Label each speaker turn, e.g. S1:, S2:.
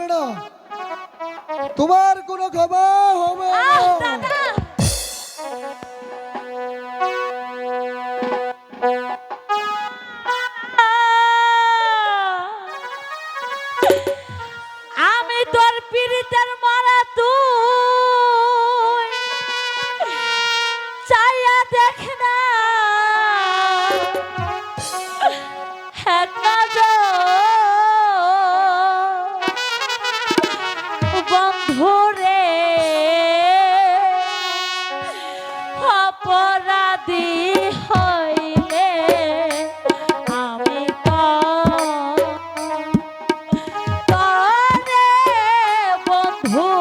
S1: পারে না। তোমার কোনো ক্ষমা
S2: Whoa!